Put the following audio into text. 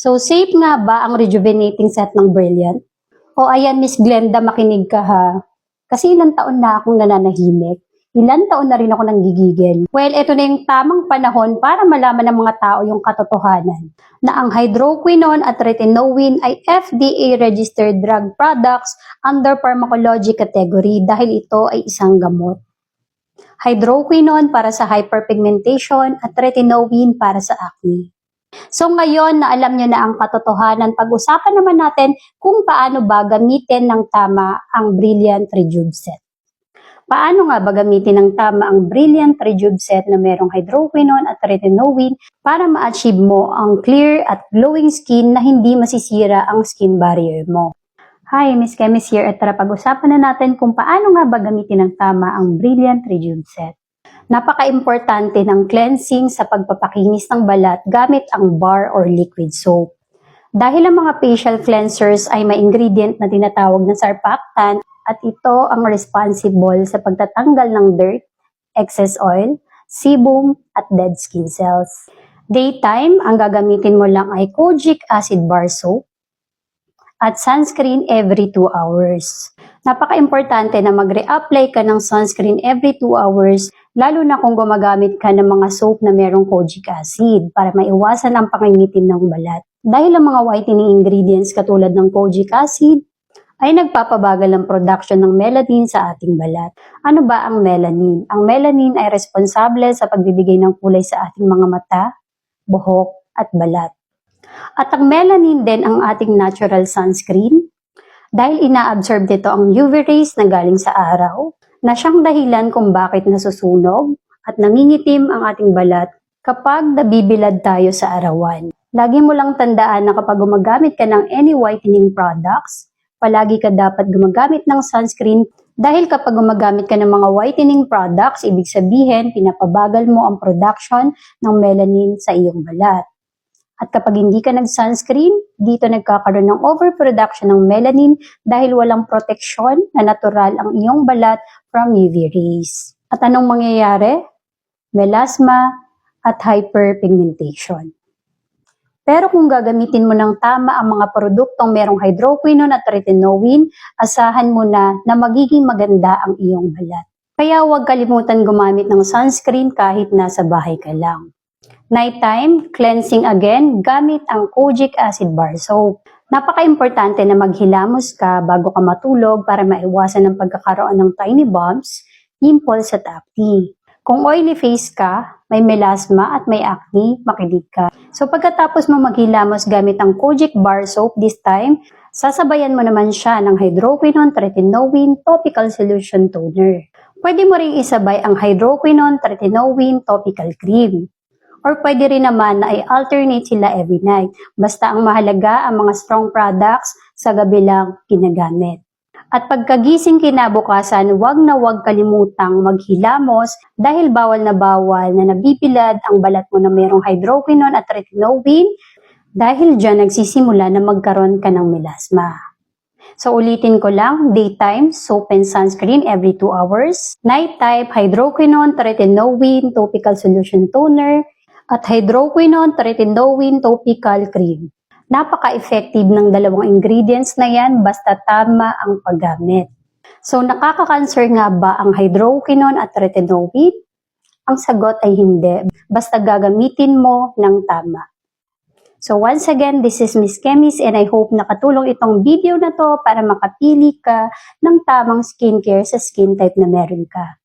So, safe nga ba ang rejuvenating set ng Brilliant? O ayan, Miss Glenda, makinig ka ha. Kasi ilang taon na akong nananahimik. Ilan taon na rin ako nang gigigil. Well, ito na yung tamang panahon para malaman ng mga tao yung katotohanan na ang hydroquinone at retinoin ay FDA-registered drug products under pharmacology category dahil ito ay isang gamot. Hydroquinone para sa hyperpigmentation at retinoin para sa acne. So ngayon na alam nyo na ang katotohanan, pag-usapan naman natin kung paano ba gamitin ng tama ang Brilliant Rejuve Set. Paano nga ba gamitin ng tama ang Brilliant Rejuve Set na merong hydroquinone at retinoin para ma-achieve mo ang clear at glowing skin na hindi masisira ang skin barrier mo? Hi, Miss Chemis here at tara pag-usapan na natin kung paano nga ba gamitin ng tama ang Brilliant Rejuve Set. Napaka-importante ng cleansing sa pagpapakinis ng balat gamit ang bar or liquid soap. Dahil ang mga facial cleansers ay may ingredient na tinatawag na surfactant at ito ang responsible sa pagtatanggal ng dirt, excess oil, sebum at dead skin cells. Daytime, ang gagamitin mo lang ay kojic acid bar soap at sunscreen every 2 hours. Napaka-importante na mag-reapply ka ng sunscreen every 2 hours lalo na kung gumagamit ka ng mga soap na merong kojic acid para maiwasan ang pangingitim ng balat. Dahil ang mga whitening ingredients katulad ng kojic acid ay nagpapabagal ng production ng melanin sa ating balat. Ano ba ang melanin? Ang melanin ay responsable sa pagbibigay ng kulay sa ating mga mata, buhok, at balat. At ang melanin din ang ating natural sunscreen dahil ina-absorb dito ang UV rays na galing sa araw na siyang dahilan kung bakit nasusunog at nangingitim ang ating balat kapag nabibilad tayo sa arawan. Lagi mo lang tandaan na kapag gumagamit ka ng any whitening products, palagi ka dapat gumagamit ng sunscreen dahil kapag gumagamit ka ng mga whitening products, ibig sabihin pinapabagal mo ang production ng melanin sa iyong balat. At kapag hindi ka nag-sunscreen, dito nagkakaroon ng overproduction ng melanin dahil walang proteksyon na natural ang iyong balat from UV rays. At anong mangyayari? Melasma at hyperpigmentation. Pero kung gagamitin mo ng tama ang mga produktong merong hydroquinone at retinoin, asahan mo na na magiging maganda ang iyong balat. Kaya huwag kalimutan gumamit ng sunscreen kahit nasa bahay ka lang. Nighttime, cleansing again gamit ang kojic acid bar soap. Napaka-importante na maghilamos ka bago ka matulog para maiwasan ang pagkakaroon ng tiny bumps, pimples at acne. Kung oily face ka, may melasma at may acne, makinig ka. So pagkatapos mo maghilamos gamit ang kojic bar soap this time, sasabayan mo naman siya ng hydroquinone tretinoin topical solution toner. Pwede mo ring isabay ang hydroquinone tretinoin topical cream. Or pwede rin naman na i-alternate sila every night. Basta ang mahalaga ang mga strong products sa gabi lang ginagamit. At pagkagising kinabukasan, huwag na huwag kalimutang maghilamos dahil bawal na bawal na nabibilad ang balat mo na mayroong hydroquinone at retinoin dahil dyan nagsisimula na magkaroon ka ng melasma. So ulitin ko lang, daytime, soap and sunscreen every 2 hours. Nighttime, hydroquinone, tretinoin, topical solution toner, at hydroquinone, tretinoin, topical cream. Napaka-effective ng dalawang ingredients na yan basta tama ang paggamit. So nakaka-cancer nga ba ang hydroquinone at retinoin? Ang sagot ay hindi, basta gagamitin mo ng tama. So once again, this is Miss Chemis and I hope nakatulong itong video na to para makapili ka ng tamang skincare sa skin type na meron ka.